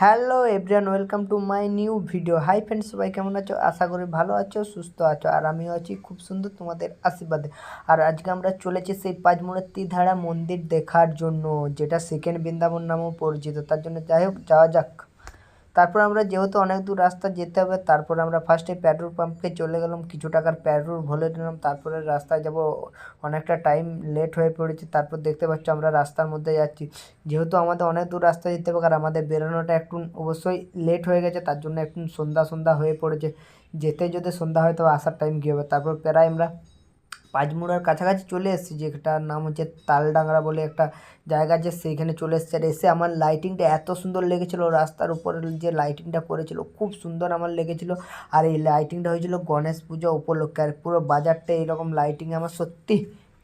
Hello everyone welcome to my new video. Hi friends, সবাই কেমন আছো? আশা করি ভালো আছো, সুস্থ আছো, আর আমিও আছি খুব সুন্দর তোমাদের আশীর্বাদে। আর আজকে আমরা চলেছি সেই পাঁচমূর্তি ধারা মন্দির দেখার জন্য, যেটা সেকেন্ড বৃন্দাবন নামেও পরিচিত। তার জন্য যাই হোক, যাওয়া যাক। তারপর আমরা যেহেতু অনেক দূর রাস্তা যেতে হবে, তারপর আমরা ফার্স্টে পেট্রোল পাম্পে চলে গেলাম, কিছু টাকার পেট্রোল ভরে নিলাম, তারপরে রাস্তায় যাব, অনেকটা টাইম লেট হয়ে পড়েছে, তারপর দেখতে পাচ্ছ আমরা রাস্তার মধ্যে যাচ্ছি। যেহেতু আমাদের অনেক দূর রাস্তা যেতে হবে আর আমাদের বেরোনোটা একটু অবশ্যই লেট হয়ে গেছে, তার জন্য একটু সন্ধ্যা সন্ধ্যা হয়ে পড়েছে। যেতে যদি সন্ধ্যা হয়, তবে আসার টাইম কী হবে? তারপর প্রায় আমরা পাঁচমুড়ার কাছাকাছি চলে এসেছি, যেটার নাম হচ্ছে তালডাংরা বলে একটা জায়গা আছে সেইখানে চলে এসেছে। আর এসে আমার লাইটিংটা এত সুন্দর লেগেছিলো, রাস্তার উপরে যে লাইটিংটা করেছিল, খুব সুন্দর আমার লেগেছিলো। আর এই লাইটিংটা হয়েছিল গণেশ পুজো উপলক্ষে, আর পুরো বাজারটা এইরকম লাইটিং আমার সত্যি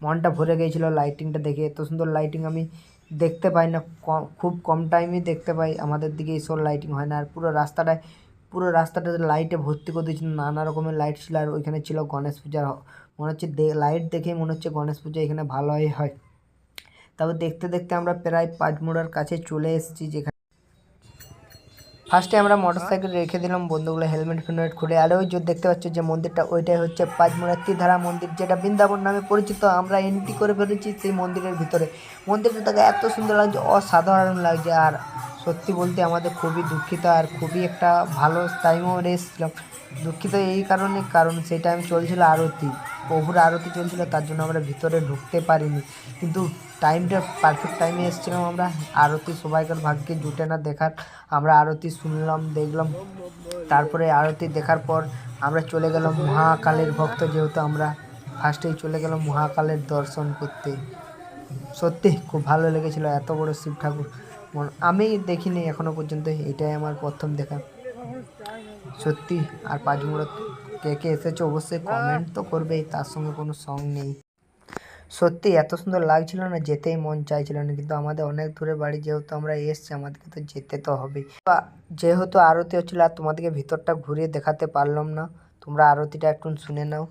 মনটা ভরে গিয়েছিল লাইটিংটা দেখে। এত সুন্দর লাইটিং আমি দেখতে পাই না খুব কম টাইমেই দেখতে পাই, আমাদের দিকে এইসব লাইটিং হয় না। আর পুরো রাস্তাটায় পুরো রাস্তাটাতে লাইটে ভর্তি করে দিয়েছিল, নানা রকমের লাইট ছিল, আর ওইখানে ছিল গণেশ পূজার মনে হচ্ছে লাইট দেখেই মনে হচ্ছে গণেশ পুজো এখানে ভালোই হয়। তারপর দেখতে দেখতে আমরা প্রায় পাঁচমোড়ার কাছে চলে এসেছি যেখানে ফার্স্টে আমরা মোটর সাইকেল রেখে দিলাম, বন্ধুগুলো হেলমেট ফেলমেট খুলে। আর ওই যে দেখতে পাচ্ছ যে মন্দিরটা, ওইটাই হচ্ছে পাঁচমোড়ার তীধারা মন্দির, যেটা বৃন্দাবন নামে পরিচিত। আমরা এন্ট্রি করে ফেলেছি সেই মন্দিরের ভিতরে। মন্দিরটা দেখে এত সুন্দর লাগছে, অসাধারণ লাগছে। আর সত্যি বলতে আমাদের খুবই দুঃখিত আর খুবই একটা ভালো টাইমও এসেছিলাম। দুঃখিত এই কারণে, কারণ সেই টাইম চলছিল আরতি। প্রভুর আরতি চলছিল, তার জন্য আমরা ভিতরে ঢুকতে পারিনি। কিন্তু টাইমটা পারফেক্ট টাইমে এসেছিলাম আমরা। আরতি সবাইকার ভাগ্যে জুটে না দেখার। আমরা আরতি শুনলাম, দেখলাম। তারপরে আরতি দেখার পর আমরা চলে গেলাম মহাকালের ভক্ত, যেহেতু আমরা ফার্স্টেই চলে গেলাম মহাকালের দর্শন করতে। সত্যি খুব ভালো লেগেছিলো, এত বড় শিব ঠাকুর। আমি দেখিনি এখনও পর্যন্ত, এটাই আমার প্রথম দেখা। সত্যি, আর পাঁচ পাঁচমুড়ো কে কে এসেছে অবশ্যই কমেন্ট তো করবেই, তার সঙ্গে কোনো সং নেই। সত্যি, এত সুন্দর লাগছিল না, যেতেই মন চাইছিল না, কিন্তু আমাদের অনেক দূরে বাড়ি যেহেতু আমরা এসছি, আমাদেরকে তো যেতে তো হবেই। যেহেতু আরতি হচ্ছিল, আর তোমাদেরকে ভিতরটা ঘুরিয়ে দেখাতে পারলাম না, তোমরা আরতিটা একটু শুনে নাও।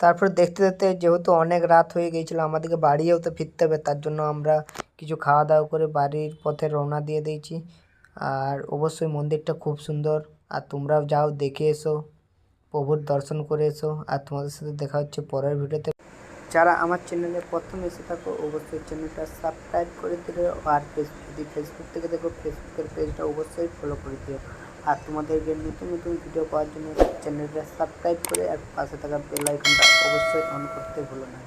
তারপর দেখতে দেখতে যেহেতু অনেক রাত হয়ে গিয়েছিল, আমাদেরকে বাড়িও তো ফিরতে হবে, তার জন্য আমরা কিছু খাওয়া দাওয়া করে বাড়ির পথে রওনা দিয়ে দিয়েছি। আর অবশ্যই মন্দিরটা খুব সুন্দর, আর তোমরাও যাও, দেখে এসো। প্রভুর দর্শন করে এসো আর তোমাদের সাথে দেখা হচ্ছে পরের ভিডিওতে। যারা আমার চ্যানেলে প্রথম এসে থাকো, অবশ্যই চ্যানেলটা সাবস্ক্রাইব করে দিও আর ফেসবুক যদি ফেসবুক থেকে দেখো ফেসবুকের পেজটা অবশ্যই ফলো করে দিও। আর তোমাদেরকে নতুন নতুন ভিডিও পাওয়ার জন্য চ্যানেলটা সাবস্ক্রাইব করে আর পাশে থাকা বেল আইকনটা অবশ্যই অন করতে ভুলো না।